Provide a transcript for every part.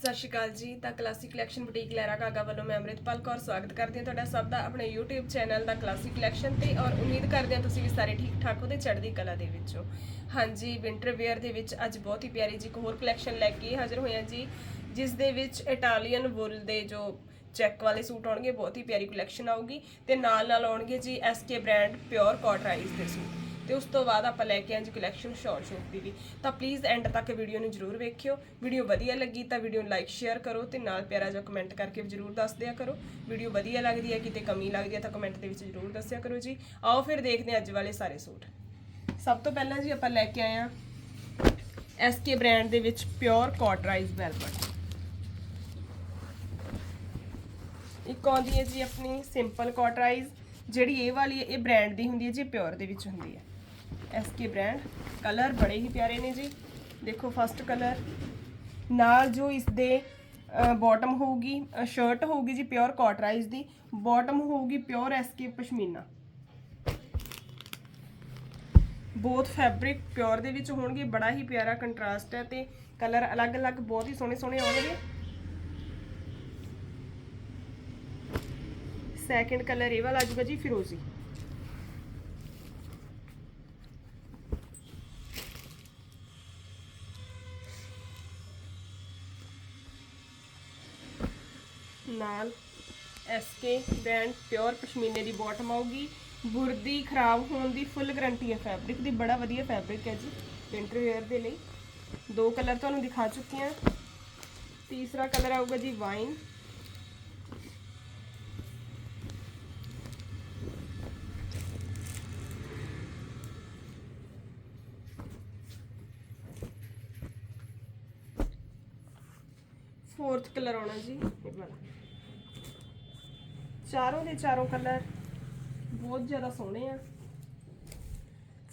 ਸਤਿ ਸ਼੍ਰੀ ਅਕਾਲ ਜੀ, ਤਾਂ classic collection boutique Lehra Gaga ਵੱਲੋਂ ਮੈਂ ਅੰਮ੍ਰਿਤਪਾਲ ਕੌਰ ਸਵਾਗਤ ਕਰਦੀ ਹਾਂ ਤੁਹਾਡਾ ਸਭ ਦਾ ਆਪਣੇ YouTube ਚੈਨਲ ਦਾ ਕਲਾਸਿਕ ਕਲੈਕਸ਼ਨ ਤੇ ਔਰ ਉਮੀਦ ਕਰਦੇ ਹਾਂ ਤੁਸੀਂ ਵੀ ਸਾਰੇ ਠੀਕ ਠਾਕ ਹੋ ਤੇ ਚੜ੍ਹਦੀ ਕਲਾ ਦੇ ਵਿੱਚੋਂ। ਹਾਂਜੀ ਵਿੰਟਰ ਵੇਅਰ ਦੇ ਵਿੱਚ ਅੱਜ ਬਹੁਤ ਹੀ ਪਿਆਰੀ ਜੀ ਇੱਕ ਹੋਰ ਕਲੈਕਸ਼ਨ ਲੈ ਕੇ ਹਾਜ਼ਰ ਹੋਏ ਹਾਂ ਜੀ, ਜਿਸ ਦੇ ਵਿੱਚ ਇਟਾਲੀਅਨ ਵੁੱਲ ਦੇ ਜੋ ਚੈੱਕ ਵਾਲੇ ਸੂਟ ਆਉਣਗੇ, ਬਹੁਤ ਹੀ ਪਿਆਰੀ ਕਲੈਕਸ਼ਨ ਆਊਗੀ ਤੇ ਨਾਲ ਨਾਲ ਆਉਣਗੇ ਜੀ SK ਬ੍ਰਾਂਡ ਪਿਓਰ ਕਾਟਰਾਈਜ਼ ਦੇ ਸੂਟ। ਤੇ ਉਸ ਤੋਂ ਬਾਅਦ ਆਪਾਂ ਲੈ ਕੇ ਆਏ ਜੀ ਕਲੈਕਸ਼ਨ ਸ਼ਾਰਟ ਸ਼ੂਟ ਦੀ ਵੀ। ਤਾਂ ਪਲੀਜ਼ ਐਂਡ ਤੱਕ ਵੀਡੀਓ ਨੂੰ ਜਰੂਰ ਵੇਖਿਓ। ਵੀਡੀਓ ਵਧੀਆ ਲੱਗੀ ਤਾਂ ਵੀਡੀਓ ਨੂੰ ਲਾਈਕ ਸ਼ੇਅਰ ਕਰੋ ਤੇ ਨਾਲ ਪਿਆਰਾ ਜਿਹਾ ਕਮੈਂਟ ਕਰਕੇ ਜਰੂਰ ਦੱਸ ਦਿਆ ਕਰੋ। ਵੀਡੀਓ ਵਧੀਆ ਲੱਗਦੀ ਹੈ, ਕਿਤੇ ਕਮੀ ਲੱਗਦੀ ਹੈ ਤਾਂ ਕਮੈਂਟ ਦੇ ਵਿੱਚ ਜਰੂਰ ਦੱਸਿਆ ਕਰੋ ਜੀ। ਆਓ ਫਿਰ ਦੇਖਦੇ ਹਾਂ ਅੱਜ ਵਾਲੇ ਸਾਰੇ ਸੂਟ। ਸਭ ਤੋਂ ਪਹਿਲਾਂ ਜੀ ਆਪਾਂ ਲੈ ਕੇ ਆਏ ਆ SK ਬ੍ਰਾਂਡ ਦੇ ਵਿੱਚ ਪਿਓਰ ਕਾਟਰਾਈਜ਼ ਵੈਲਵਟ ਇੱਕ ਆਉਂਦੀ ਹੈ ਜੀ ਆਪਣੀ ਸਿੰਪਲ ਕਾਟਰਾਈਜ਼ ਜਿਹੜੀ ਇਹ ਵਾਲੀ ਹੈ, ਇਹ ਬ੍ਰਾਂਡ ਦੀ ਹੁੰਦੀ ਹੈ ਜੀ ਪਿਓਰ ਦੇ ਵਿੱਚ ਹੁੰਦੀ ਹੈ। ਐਸਕੇ ਬ੍ਰਾਂਡ ਕਲਰ ਬੜੇ ਹੀ ਪਿਆਰੇ ਨੇ ਜੀ। ਦੇਖੋ ਫਸਟ ਕਲਰ ਨਾਲ ਜੋ ਇਸ ਦੇ ਬਾਟਮ ਹੋਊਗੀ ਸ਼ਰਟ ਹੋਊਗੀ ਜੀ ਪਿਓਰ ਕਾਟਰਾਈਜ਼ ਦੀ। ਬਾਟਮ ਹੋਊਗੀ pure SK pashmina. Both fabric pure ਦੇ ਵਿੱਚ ਹੋਣਗੇ। ਬੜਾ ਹੀ ਪਿਆਰਾ ਕੰਟਰਾਸਟ ਹੈ ਤੇ ਕਲਰ ਅਲੱਗ-ਅਲੱਗ ਬਹੁਤ ਹੀ ਸੋਹਣੇ ਸੋਹਣੇ ਆਉਣਗੇ। ਸੈਕਿੰਡ ਕਲਰ ਇਹ ਵਾਲਾ ਆ ਜਾਊਗਾ ਜੀ ਫਿਰੋਜ਼ੀ ਨਾਲ ਐਸਕੇ ਬ੍ਰਾਂਡ ਪਿਓਰ ਪਸ਼ਮੀਨੇ ਦੀ ਬਾਟਮ ਆਊਗੀ। ਬੁਰਦੀ ਖਰਾਬ ਹੋਣ ਦੀ ਫੁੱਲ ਗਾਰੰਟੀ ਹੈ ਫੈਬਰਿਕ ਦੀ, ਬੜਾ ਵਧੀਆ ਫੈਬਰਿਕ ਹੈ ਜੀ ਵਿੰਟਰ ਵੇਅਰ ਦੇ ਲਈ। ਦੋ ਕਲਰ ਤੁਹਾਨੂੰ ਦਿਖਾ ਚੁੱਕੀ ਹਾਂ। ਤੀਸਰਾ ਕਲਰ ਆਊਗਾ ਜੀ ਵਾਈਨ ਫੋਰਥ ਕਲਰ ਆਉਣਾ ਜੀ। ਇਹ ਵਾਲਾ ਚਾਰੋਂ ਦੇ ਚਾਰੋਂ ਕਲਰ ਬਹੁਤ ਜ਼ਿਆਦਾ ਸੋਹਣੇ ਆ।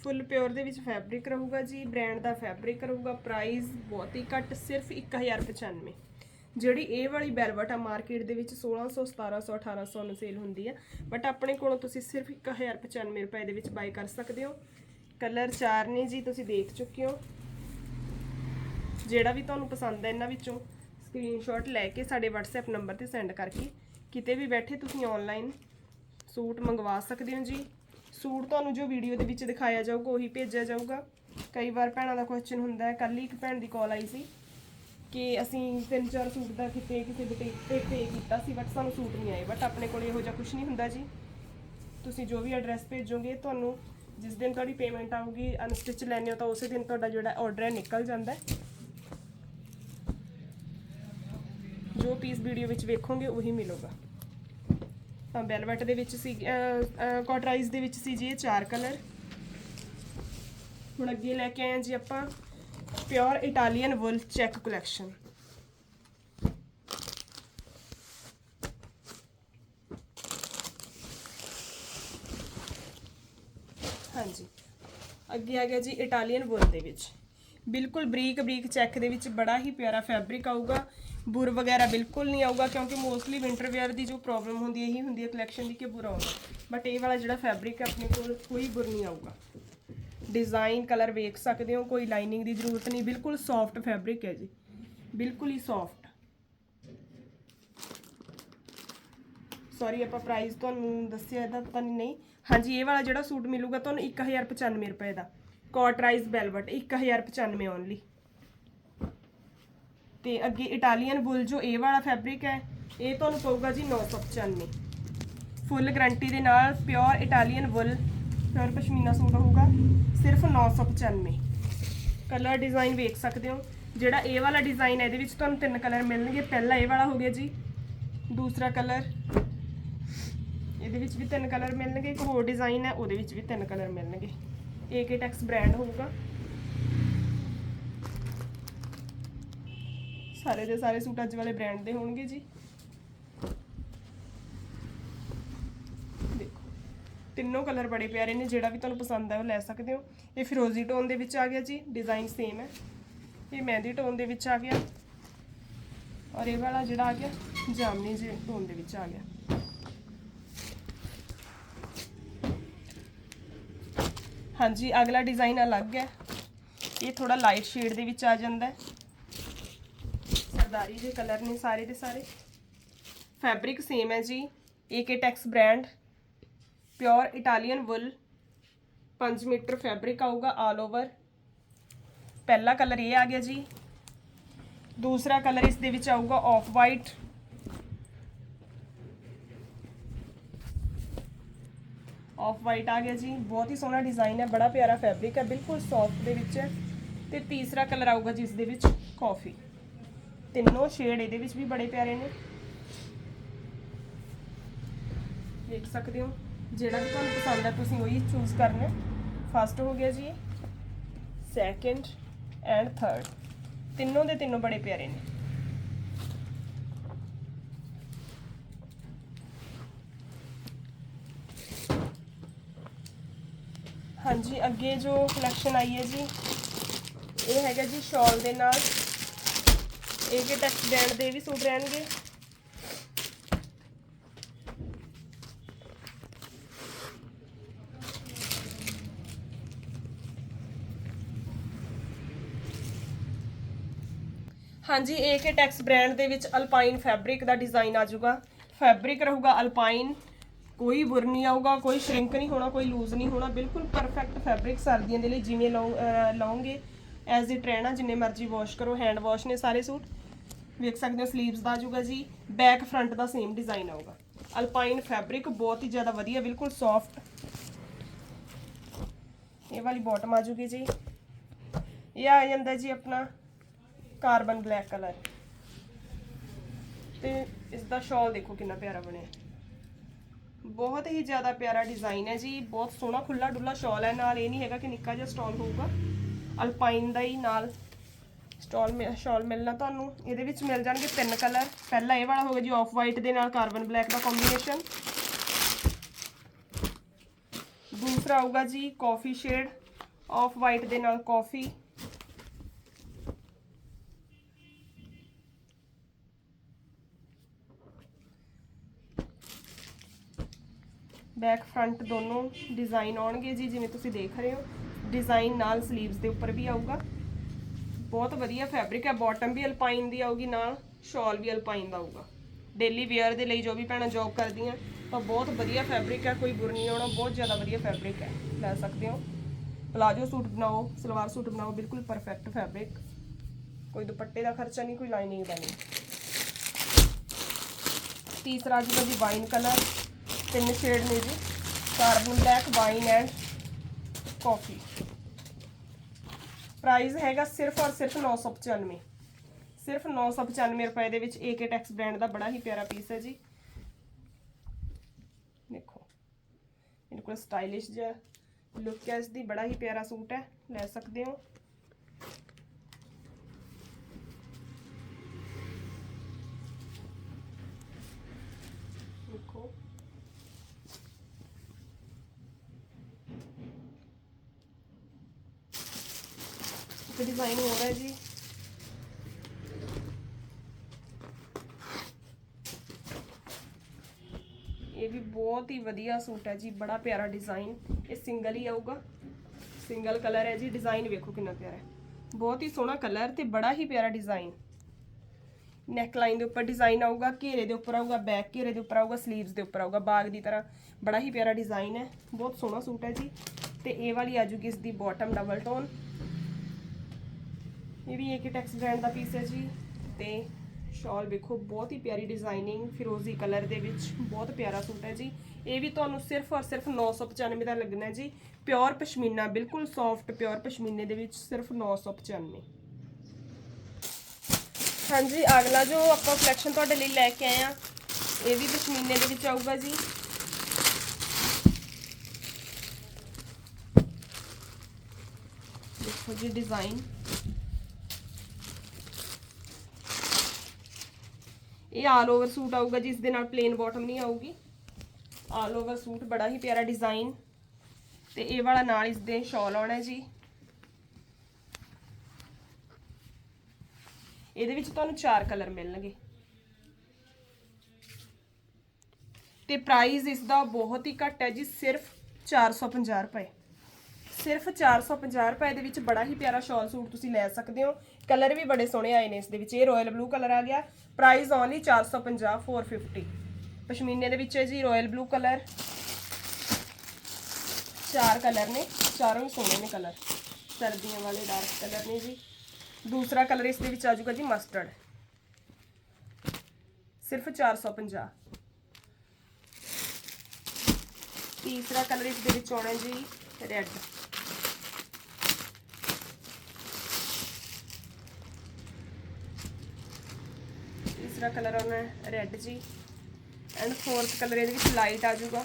ਫੁੱਲ ਪਿਓਰ ਦੇ ਵਿੱਚ ਫੈਬਰਿਕ ਰਹੂਗਾ ਜੀ ਬ੍ਰਾਂਡ ਦਾ ਫੈਬਰਿਕ ਰਹੂਗਾ ਪ੍ਰਾਈਸ ਬਹੁਤ ਹੀ ਘੱਟ, ਸਿਰਫ 1095 ਜਿਹੜੀ ਇਹ ਵਾਲੀ ਬੈਲਵਟ ਆ ਮਾਰਕੀਟ ਦੇ ਵਿੱਚ 1600 1700 1800 ਨੂੰ ਸੇਲ ਹੁੰਦੀ ਆ। ਬਟ ਆਪਣੇ ਕੋਲੋਂ ਤੁਸੀਂ ਸਿਰਫ 1095 ਰੁਪਏ ਦੇ ਵਿੱਚ ਬਾਈ ਕਰ ਸਕਦੇ ਹੋ। ਕਲਰ ਚਾਰ ਨੇ ਜੀ, ਤੁਸੀਂ ਦੇਖ ਚੁੱਕੇ ਹੋ। ਜਿਹੜਾ ਵੀ ਤੁਹਾਨੂੰ ਪਸੰਦ ਹੈ ਇਹਨਾਂ ਵਿੱਚੋਂ ਸਕਰੀਨਸ਼ਾਟ ਲੈ ਕੇ ਸਾਡੇ WhatsApp ਨੰਬਰ ਤੇ ਸੈਂਡ ਕਰਕੇ ਕਿਤੇ ਵੀ ਬੈਠੇ ਤੁਸੀਂ ਆਨਲਾਈਨ ਸੂਟ ਮੰਗਵਾ ਸਕਦੇ ਹੋ ਜੀ। ਸੂਟ ਤੁਹਾਨੂੰ ਜੋ ਵੀਡੀਓ ਦੇ ਵਿੱਚ ਦਿਖਾਇਆ ਜਾਊਗਾ, ਉਹੀ ਭੇਜਿਆ ਜਾਊਗਾ। ਕਈ ਵਾਰ ਭੈਣਾਂ ਦਾ ਕੁਐਸਚਨ ਹੁੰਦਾ ਹੈ ਕੱਲ ਹੀ ਇੱਕ ਭੈਣ ਦੀ ਕਾਲ ਆਈ ਸੀ ਕਿ ਅਸੀਂ ਤਿੰਨ ਚਾਰ ਸੂਟ ਦਾ ਕਿਤੇ ਕਿਸੇ ਬੁਟੀਕ ਤੇ ਪੇ ਕੀਤਾ ਸੀ ਬਟ ਸਾਨੂੰ ਸੂਟ ਨਹੀਂ ਆਏ। ਬਟ ਆਪਣੇ ਕੋਲ ਇਹੋ ਜਿਹਾ ਕੁਝ ਨਹੀਂ ਹੁੰਦਾ ਜੀ। ਤੁਸੀਂ ਜੋ ਵੀ ਐਡਰੈਸ ਭੇਜੋਗੇ, ਤੁਹਾਨੂੰ ਜਿਸ ਦਿਨ ਤੁਹਾਡੀ ਪੇਮੈਂਟ ਆਊਗੀ ਅਨਸਟਿਚ ਲੈਣੇ ਹੋ, ਤਾਂ ਉਸੇ ਦਿਨ ਤੁਹਾਡਾ ਜਿਹੜਾ ਆਰਡਰ ਹੈ ਨਿਕਲ ਜਾਂਦਾ ਹੈ। ਜੋ ਪੀਸ ਵੀਡੀਓ ਵਿੱਚ ਵੇਖੋਗੇ, ਉਹੀ ਮਿਲੂਗਾ। ਤਾਂ ਵੈਲਵਟ ਦੇ ਵਿੱਚ ਸੀ ਕਾਟਰਾਈਜ਼ ਦੇ ਵਿੱਚ ਸੀ ਜੀ ਇਹ ਚਾਰ ਕਲਰ ਹੁਣ ਅੱਗੇ ਲੈ ਕੇ ਆਏ ਜੀ ਆਪਾਂ pure Italian wool check collection ਹਾਂਜੀ। ਅੱਗੇ ਆ ਗਿਆ ਜੀ ਇਟਾਲੀਅਨ ਵੁਲ ਦੇ ਵਿੱਚ। ਬਿਲਕੁਲ ਬਰੀਕ ਬਰੀਕ ਚੈੱਕ ਦੇ ਵਿੱਚ ਬੜਾ ਹੀ ਪਿਆਰਾ ਫੈਬਰਿਕ ਆਊਗਾ। ਬੁਰ ਵਗੈਰਾ ਬਿਲਕੁਲ ਨਹੀਂ ਆਊਗਾ, ਕਿਉਂਕਿ ਮੋਸਟਲੀ ਵਿੰਟਰ ਵੇਅਰ ਦੀ ਜੋ ਪ੍ਰੋਬਲਮ ਹੁੰਦੀ ਹੈ, ਇਹੀ ਹੁੰਦੀ ਹੈ ਕਲੈਕਸ਼ਨ ਦੀ ਕਿ ਬੁਰ ਆਉਂਦਾ ਬਟ ਇਹ ਵਾਲਾ ਜਿਹੜਾ ਫੈਬਰਿਕ ਹੈ, ਆਪਣੇ ਕੋਲ ਕੋਈ ਬੁਰ ਨਹੀਂ ਆਊਗਾ। ਡਿਜ਼ਾਈਨ ਕਲਰ ਵੇਖ ਸਕਦੇ ਹੋ, ਕੋਈ ਲਾਈਨਿੰਗ ਦੀ ਜ਼ਰੂਰਤ ਨਹੀਂ, ਬਿਲਕੁਲ ਸੌਫਟ ਫੈਬਰਿਕ ਹੈ ਜੀ। ਬਿਲਕੁਲ ਹੀ ਸੌਫਟ ਸੌਰੀ ਆਪਾਂ ਪ੍ਰਾਈਸ ਤੁਹਾਨੂੰ ਦੱਸਿਆ ਇਹਦਾ ਪਤਾ ਨਹੀਂ। ਹਾਂਜੀ, ਇਹ ਵਾਲਾ ਜਿਹੜਾ ਸੂਟ ਮਿਲੂਗਾ, ਤੁਹਾਨੂੰ 1095 ਰੁਪਏ ਦਾ। ਕਾਟਰਾਈਜ਼ ਵੈਲਵਟ 1095 ਓਨਲੀ ਤੇ ਅੱਗੇ ਇਟਾਲੀਅਨ ਵੁੱਲ ਜੋ ਇਹ ਵਾਲਾ ਫੈਬਰਿਕ ਹੈ, ਇਹ ਤੁਹਾਨੂੰ ਪਊਗਾ ਜੀ 995 ਫੁੱਲ ਗਰੰਟੀ ਦੇ ਨਾਲ pure Italian wool, pure pashmina suit ਹੋਊਗਾ, ਸਿਰਫ 995 ਕਲਰ ਡਿਜ਼ਾਈਨ ਵੇਖ ਸਕਦੇ ਹੋ। ਜਿਹੜਾ ਇਹ ਵਾਲਾ ਡਿਜ਼ਾਈਨ ਹੈ, ਇਹਦੇ ਵਿੱਚ ਤੁਹਾਨੂੰ ਤਿੰਨ ਕਲਰ ਮਿਲਣਗੇ। ਪਹਿਲਾ ਇਹ ਵਾਲਾ ਹੋ ਗਿਆ ਜੀ, ਦੂਸਰਾ ਕਲਰ, ਇਹਦੇ ਵਿੱਚ ਵੀ ਤਿੰਨ ਕਲਰ ਮਿਲਣਗੇ। ਇੱਕ ਹੋਰ ਡਿਜ਼ਾਈਨ ਹੈ, ਉਹਦੇ ਵਿੱਚ ਵੀ ਤਿੰਨ ਕਲਰ ਮਿਲਣਗੇ। ਏਕੇ ਟੈਕਸ ਬ੍ਰਾਂਡ ਹੋਊਗਾ। ਸਾਰੇ ਦੇ ਸਾਰੇ ਸੂਟ ਅੱਜ ਵਾਲੇ ਬ੍ਰਾਂਡ ਦੇ ਹੋਣਗੇ ਜੀ। ਦੇਖੋ, ਤਿੰਨੋਂ ਕਲਰ ਬੜੇ ਪਿਆਰੇ ਨੇ, ਜਿਹੜਾ ਵੀ ਤੁਹਾਨੂੰ ਪਸੰਦ ਹੈ ਉਹ ਲੈ ਸਕਦੇ ਹੋ। ਇਹ ਫਿਰੋਜ਼ੀ ਟੋਨ ਦੇ ਵਿੱਚ ਆ ਗਿਆ ਜੀ ਡਿਜ਼ਾਈਨ ਸੇਮ ਹੈ। ਇਹ ਮਹਿੰਦੀ ਟੋਨ ਦੇ ਵਿੱਚ ਆ ਗਿਆ। ਔਰ ਇਹ ਵਾਲਾ ਜਿਹੜਾ ਆ ਗਿਆ, ਜਾਮਨੀ ਜੇ ਟੋਨ ਦੇ ਵਿੱਚ ਆ ਗਿਆ। ਹਾਂਜੀ, ਅਗਲਾ ਡਿਜ਼ਾਈਨ ਅਲੱਗ ਹੈ। ਇਹ ਥੋੜਾ ਲਾਈਟ ਸ਼ੇਡ ਦੇ ਵਿੱਚ ਆ ਜਾਂਦਾ ਹੈ। ਸਰਦਾਰੀ ਦੇ ਕਲਰ ਨੇ ਸਾਰੇ ਦੇ ਸਾਰੇ। ਫੈਬਰਿਕ ਸੇਮ ਹੈ ਜੀ। AK Tex brand pure Italian wool 5 meter fabric ਆਊਗਾ ਆਲ ਓਵਰ ਪਹਿਲਾ ਕਲਰ ਇਹ ਆ ਗਿਆ ਜੀ। ਦੂਸਰਾ ਕਲਰ ਇਸ ਦੇ ਵਿੱਚ ਆਊਗਾ ਆਫ ਵਾਈਟ ਆਫ ਵਾਈਟ ਆ ਗਿਆ ਜੀ। ਬਹੁਤ ਹੀ ਸੋਹਣਾ ਡਿਜ਼ਾਈਨ ਹੈ, ਬੜਾ ਪਿਆਰਾ ਫੈਬਰਿਕ ਹੈ, ਬਿਲਕੁਲ ਸੌਫਟ ਦੇ ਵਿੱਚ ਹੈ। ਤੇ ਤੀਸਰਾ ਕਲਰ ਆਊਗਾ ਜਿਸ ਦੇ ਵਿੱਚ ਕਾਫੀ ਤਿੰਨੋਂ ਸ਼ੇਡ ਇਹਦੇ ਵਿੱਚ ਵੀ ਬੜੇ ਪਿਆਰੇ ਨੇ। ਦੇਖ ਸਕਦੇ ਹੋ, ਜਿਹੜਾ ਵੀ ਤੁਹਾਨੂੰ ਪਸੰਦ ਹੈ ਤੁਸੀਂ ਉਹੀ ਚੂਜ਼ ਕਰਨਾ ਫਸਟ ਹੋ ਗਿਆ ਜੀ ਸੈਕੰਡ ਐਂਡ ਥਰਡ ਤਿੰਨੋਂ ਦੇ ਤਿੰਨੋਂ ਬੜੇ ਪਿਆਰੇ ਨੇ। ਹਾਂਜੀ, ਅੱਗੇ ਜੋ ਕਲੈਕਸ਼ਨ ਆਈ ਹੈ ਜੀ, ਇਹ ਹੈਗਾ ਜੀ ਸ਼ਾਲ ਦੇ ਨਾਲ। ਇਹ ਕਿ ਟੈਕਸ ਬ੍ਰਾਂਡ ਦੇ ਵੀ ਸੂਟ ਰਹਿਣਗੇ। ਹਾਂਜੀ ਏ ਕੇ ਟੈਕਸ ਬ੍ਰਾਂਡ ਦੇ ਵਿੱਚ ਅਲਪਾਈਨ ਫੈਬਰਿਕ ਦਾ ਡਿਜ਼ਾਈਨ ਆ ਜਾਊਗਾ। ਫੈਬਰਿਕ ਰਹੂਗਾ ਅਲਪਾਈਨ ਕੋਈ ਬੁਰ ਨਹੀਂ ਆਊਗਾ, ਕੋਈ ਸ਼ਰਿੰਕ ਨਹੀਂ ਹੋਣਾ, ਕੋਈ ਲੂਜ਼ ਨਹੀਂ ਹੋਣਾ, ਬਿਲਕੁਲ ਪਰਫੈਕਟ ਫੈਬਰਿਕ ਸਰਦੀਆਂ ਦੇ ਲਈ ਜਿਵੇਂ ਲਓ- ਐਜ਼ ਇਟ ਰਹਿਣਾ, ਜਿੰਨੇ ਮਰਜ਼ੀ ਵਾਸ਼ ਕਰੋ ਹੈਂਡ ਵਾਸ਼ ਨੇ ਸਾਰੇ ਸੂਟ। ਵੇਖ ਸਕਦੇ ਹੋ ਸਲੀਵਸ ਦਾ ਆ ਜਾਊਗਾ ਜੀ। ਬੈਕ ਫਰੰਟ ਦਾ ਸੇਮ ਡਿਜ਼ਾਈਨ ਆਊਗਾ। ਅਲਪਾਈਨ ਫੈਬਰਿਕ ਬਹੁਤ ਹੀ ਜ਼ਿਆਦਾ ਵਧੀਆ, ਬਿਲਕੁਲ ਸੌਫਟ ਇਹ ਵਾਲੀ ਬਾਟਮ ਆ ਜਾਊਗੀ ਜੀ। ਇਹ ਆ ਜਾਂਦਾ ਜੀ ਆਪਣਾ ਕਾਰਬਨ ਬਲੈਕ ਕਲਰ ਤੇ ਇਸ ਦਾ ਸ਼ਾਲ ਦੇਖੋ ਕਿੰਨਾ ਪਿਆਰਾ ਬਣਿਆ। ਬਹੁਤ ਹੀ ਜ਼ਿਆਦਾ ਪਿਆਰਾ ਡਿਜ਼ਾਈਨ ਹੈ ਜੀ। ਬਹੁਤ ਸੋਹਣਾ ਖੁੱਲਾ ਡੁੱਲਾ ਸ਼ਾਲ ਹੈ। ਨਾਲ ਇਹ ਨਹੀਂ ਹੈਗਾ ਕਿ ਨਿੱਕਾ ਜਿਹਾ ਸਟਾਲ ਹੋਊਗਾ। ਅਲਪਾਈਨ ਦਾ ਹੀ ਨਾਲ ਸਟਾਲ ਸ਼ਾਲ ਮਿਲਣਾ ਤੁਹਾਨੂੰ। ਇਹਦੇ ਵਿੱਚ ਮਿਲ ਜਾਣਗੇ ਤਿੰਨ ਕਲਰ। ਪਹਿਲਾ ਇਹ ਵਾਲਾ ਹੋਗਾ ਜੀ ਆਫ ਵਾਈਟ ਦੇ ਨਾਲ ਕਾਰਬਨ ਬਲੈਕ ਦਾ ਕੰਬੀਨੇਸ਼ਨ ਦੂਸਰਾ ਆਊਗਾ ਜੀ ਕਾਫੀ ਸ਼ੇਡ ਆਫ ਵਾਈਟ ਦੇ ਨਾਲ ਕਾਫੀ ਬੈਕ ਫਰੰਟ ਦੋਨੋਂ ਡਿਜ਼ਾਈਨ ਆਉਣਗੇ ਜੀ, ਜਿਵੇਂ ਤੁਸੀਂ ਦੇਖ ਰਹੇ ਹੋ। ਡਿਜ਼ਾਈਨ ਨਾਲ ਸਲੀਵਸ ਦੇ ਉੱਪਰ ਵੀ ਆਊਗਾ। ਬਹੁਤ ਵਧੀਆ ਫੈਬਰਿਕ ਹੈ। ਬਾਟਮ ਵੀ ਅਲਪਾਈਨ ਦੀ ਆਊਗੀ ਨਾਲ ਸ਼ਾਲ ਵੀ ਅਲਪਾਈਨ ਦਾ ਆਊਗਾ। ਡੇਲੀ ਵੇਅਰ ਦੇ ਲਈ ਜੋ ਵੀ ਭੈਣਾਂ ਜੌਬ ਕਰਦੀਆਂ, ਤਾਂ ਬਹੁਤ ਵਧੀਆ ਫੈਬਰਿਕ ਹੈ। ਕੋਈ ਬੁਰ ਨਹੀਂ ਆਉਣਾ, ਬਹੁਤ ਜ਼ਿਆਦਾ ਵਧੀਆ ਫੈਬਰਿਕ ਹੈ। ਲੈ ਸਕਦੇ ਹੋ। ਪਲਾਜੋ ਸੂਟ ਬਣਾਓ, ਸਲਵਾਰ ਸੂਟ ਬਣਾਓ, ਬਿਲਕੁਲ ਪਰਫੈਕਟ ਫੈਬਰਿਕ ਕੋਈ ਦੁਪੱਟੇ ਦਾ ਖਰਚਾ ਨਹੀਂ, ਕੋਈ ਲਾਈਨਿੰਗ ਦਾ ਨਹੀਂ। ਤੀਸਰਾ ਜੀ ਜੀ ਵਾਈਨ ਕਲਰ ਤਿੰਨ ਸ਼ੇਡ ਨੇ ਜੀ। Carbon black wine and coffee price ਹੈਗਾ ਸਿਰਫ ਔਰ ਸਿਰਫ 995 ਸਿਰਫ 995 ਰੁਪਏ ਦੇ ਵਿੱਚ ਏਕੇ ਟੈਕਸ ਬ੍ਰਾਂਡ ਦਾ ਬੜਾ ਹੀ ਪਿਆਰਾ ਪੀਸ ਹੈ ਜੀ। ਦੇਖੋ ਬਿਲਕੁਲ ਸਟਾਈਲਿਸ਼ ਜਿਹਾ ਲੁੱਕ ਹੈ ਇਸ ਦੀ ਬੜਾ ਹੀ ਪਿਆਰਾ ਸੂਟ ਹੈ, ਲੈ ਸਕਦੇ ਹੋ ਦੇਖੋ ਇੱਕ ਡਿਜ਼ਾਈਨ ਹੋ ਰਿਹਾ ਹੈ ਜੀ। ਇਹ ਵੀ ਬਹੁਤ ਹੀ ਵਧੀਆ ਸੂਟ ਹੈ ਜੀ, ਬੜਾ ਪਿਆਰਾ ਡਿਜ਼ਾਈਨ ਇਹ ਸਿੰਗਲ ਹੀ ਆਊਗਾ। ਸਿੰਗਲ ਕਲਰ ਹੈ ਜੀ ਡਿਜ਼ਾਈਨ ਵੇਖੋ ਕਿੰਨਾ ਪਿਆਰਾ ਹੈ। ਬਹੁਤ ਹੀ ਸੋਹਣਾ ਕਲਰ ਤੇ ਬੜਾ ਹੀ ਪਿਆਰਾ ਡਿਜ਼ਾਈਨ ਨੈਕ ਲਾਈਨ ਦੇ ਉੱਪਰ ਡਿਜ਼ਾਈਨ ਆਊਗਾ, ਘੇਰੇ ਦੇ ਉੱਪਰ ਆਊਗਾ ਬੈਕ ਘੇਰੇ ਦੇ ਉੱਪਰ ਆਊਗਾ ਸਲੀਵਸ ਦੇ ਉੱਪਰ ਆਊਗਾ, ਬਾਗ ਦੀ ਤਰ੍ਹਾਂ। ਬੜਾ ਹੀ ਪਿਆਰਾ ਡਿਜ਼ਾਈਨ ਹੈ। ਬਹੁਤ ਸੋਹਣਾ ਸੂਟ ਹੈ ਜੀ। ਤੇ ਇਹ ਵਾਲੀ ਆਜੂਗੀ ਇਸ ਦੀ ਬਾਟਮ ਡਬਲ ਟੋਨ ਇਹ ਵੀ ਇੱਕ ਟੈਕਸ ਬ੍ਰਾਂਡ ਦਾ ਪੀਸ ਹੈ ਜੀ ਤੇ ਸ਼ਾਲ ਵੇਖੋ, ਬਹੁਤ ਹੀ ਪਿਆਰੀ ਡਿਜ਼ਾਈਨਿੰਗ ਫਿਰੋਜ਼ੀ ਕਲਰ ਦੇ ਵਿੱਚ ਬਹੁਤ ਪਿਆਰਾ ਸੂਟ ਹੈ ਜੀ। ਇਹ ਵੀ ਤੁਹਾਨੂੰ ਸਿਰਫ ਔਰ ਸਿਰਫ 995 ਦਾ ਲੱਗਣਾ ਜੀ। ਪਿਓਰ ਪਸ਼ਮੀਨਾ, ਬਿਲਕੁਲ ਸੌਫਟ ਪਿਓਰ ਪਸ਼ਮੀਨੇ ਦੇ ਵਿੱਚ ਸਿਰਫ 995 ਹਾਂਜੀ, ਅਗਲਾ ਜੋ ਆਪਾਂ ਕਲੈਕਸ਼ਨ ਤੁਹਾਡੇ ਲਈ ਲੈ ਕੇ ਆਏ ਆ ਇਹ ਵੀ ਪਸ਼ਮੀਨੇ ਦੇ ਵਿੱਚ ਆਊਗਾ ਜੀ। ਦੇਖੋ ਜੀ ਡਿਜ਼ਾਈਨ ਇਹ ਆਲ ਓਵਰ ਸੂਟ ਆਊਗਾ ਜਿਸ ਦੇ ਨਾਲ ਪਲੇਨ ਬਾਟਮ ਨਹੀਂ ਆਊਗੀ। ਆਲ ਓਵਰ ਸੂਟ ਬੜਾ ਹੀ ਪਿਆਰਾ ਡਿਜ਼ਾਈਨ ਤੇ ਇਹ ਵਾਲਾ ਨਾਲ ਇਸ ਦੇ ਸ਼ਾਲ ਆਉਣਾ ਜੀ। ਇਹਦੇ ਵਿੱਚ ਤੁਹਾਨੂੰ ਚਾਰ ਕਲਰ ਮਿਲਣਗੇ। ਤੇ ਪ੍ਰਾਈਸ ਇਸ ਦਾ ਬਹੁਤ ਹੀ ਘੱਟ ਹੈ ਜੀ, ਸਿਰਫ 450 ਰੁਪਏ। ਸਿਰਫ 450 ਰੁਪਏ ਦੇ ਵਿੱਚ ਬੜਾ ਹੀ ਪਿਆਰਾ ਸ਼ਾਲ ਸੂਟ ਤੁਸੀਂ ਲੈ ਸਕਦੇ ਹੋ। ਕਲਰ ਵੀ ਬੜੇ ਸੋਹਣੇ ਆਏ ਨੇ ਇਸ ਦੇ ਵਿੱਚ। ਇਹ ਰਾਇਲ ਬਲੂ ਕਲਰ ਆ ਗਿਆ। ਪ੍ਰਾਈਸ ਓਨਲੀ 450 450 ਪਸ਼ਮੀਨੇ ਦੇ ਵਿੱਚ ਹੈ ਜੀ ਰਾਇਲ ਬਲੂ ਕਲਰ। ਚਾਰ ਕਲਰ ਨੇ, ਚਾਰੋਂ ਹੀ ਸੋਹਣੇ ਨੇ ਕਲਰ। ਸਰਦੀਆਂ ਵਾਲੇ ਡਾਰਕ ਕਲਰ ਨੇ ਜੀ। ਦੂਸਰਾ ਕਲਰ ਇਸ ਦੇ ਵਿੱਚ ਆ ਜਾਊਗਾ ਜੀ ਮਸਟਰਡ ਸਿਰਫ 450 ਤੀਸਰਾ ਕਲਰ ਇਸ ਦੇ ਵਿੱਚ ਆਉਣਾ ਜੀ ਰੈੱਡ ਤੀਸਰਾ ਕਲਰ ਆਉਣਾ ਹੈ ਰੈੱਡ ਜੀ। ਐਂਡ ਫੋਰਥ ਕਲਰ ਇਹਦੇ ਵਿੱਚ ਲਾਈਟ ਆ ਜਾਊਗਾ।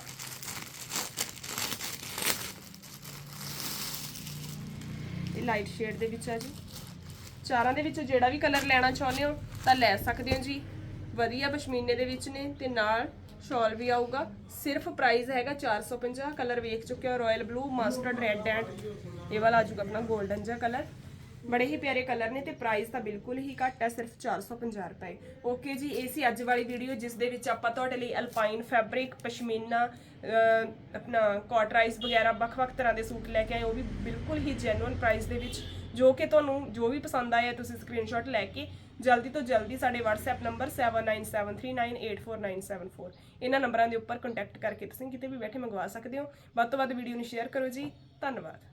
ਇਹ ਲਾਈਟ ਸ਼ੇਡ ਦੇ ਵਿੱਚ ਆ ਜੀ। ਚਾਰਾਂ ਦੇ ਵਿੱਚ ਜਿਹੜਾ ਵੀ ਕਲਰ ਲੈਣਾ ਚਾਹੁੰਦੇ ਹੋ, ਤਾਂ ਲੈ ਸਕਦੇ ਹੋ ਜੀ। ਵਧੀਆ ਪਸ਼ਮੀਨੇ ਦੇ ਵਿੱਚ ਨੇ ਤੇ ਨਾਲ ਸ਼ਾਲ ਵੀ ਆਊਗਾ। ਸਿਰਫ ਪ੍ਰਾਈਸ ਹੈਗਾ 450 ਕਲਰ ਵੇਖ ਚੁੱਕੇ ਹੋ royal blue mustard red and ਇਹ ਵਾਲਾ ਆ ਜਾਊਗਾ ਆਪਣਾ 골ਡਨ ਜਿਹਾ ਕਲਰ। ਬੜੇ ਹੀ ਪਿਆਰੇ ਕਲਰ ਨੇ ਤੇ ਪ੍ਰਾਈਸ ਤਾਂ ਬਿਲਕੁਲ ਹੀ ਘੱਟ ਹੈ, ਸਿਰਫ 450 ਰੁਪਏ। ਓਕੇ ਜੀ, ਇਹ ਸੀ ਅੱਜ ਵਾਲੀ ਵੀਡੀਓ ਜਿਸ ਦੇ ਵਿੱਚ ਆਪਾਂ ਤੁਹਾਡੇ ਲਈ ਅਲਪਾਈਨ ਫੈਬਰਿਕ ਪਸ਼ਮੀਨਾ ਆਪਣਾ ਕਾਟਰਾਈਜ਼ ਵਗੈਰਾ, ਵੱਖ-ਵੱਖ ਤਰ੍ਹਾਂ ਦੇ ਸੂਟ ਲੈ ਕੇ ਆਏ। ਉਹ ਵੀ ਬਿਲਕੁਲ ਹੀ ਜੈਨੂਇਨ ਪ੍ਰਾਈਸ ਦੇ ਵਿੱਚ, ਜੋ ਕਿ ਤੁਹਾਨੂੰ ਜੋ ਵੀ ਪਸੰਦ ਆਇਆ, ਤੁਸੀਂ ਸਕਰੀਨਸ਼ਾਟ ਲੈ ਕੇ ਜਲਦੀ ਤੋਂ ਜਲਦੀ ਸਾਡੇ WhatsApp ਨੰਬਰ 7973984974 ਇਹਨਾਂ ਨੰਬਰਾਂ ਦੇ ਉੱਪਰ ਕੰਟੈਕਟ ਕਰਕੇ ਤੁਸੀਂ ਕਿਤੇ ਵੀ ਬੈਠੇ ਮੰਗਵਾ ਸਕਦੇ ਹੋ। ਵੱਧ ਤੋਂ ਵੱਧ ਵੀਡੀਓ ਨੂੰ ਸ਼ੇਅਰ ਕਰੋ ਜੀ। ਧੰਨਵਾਦ।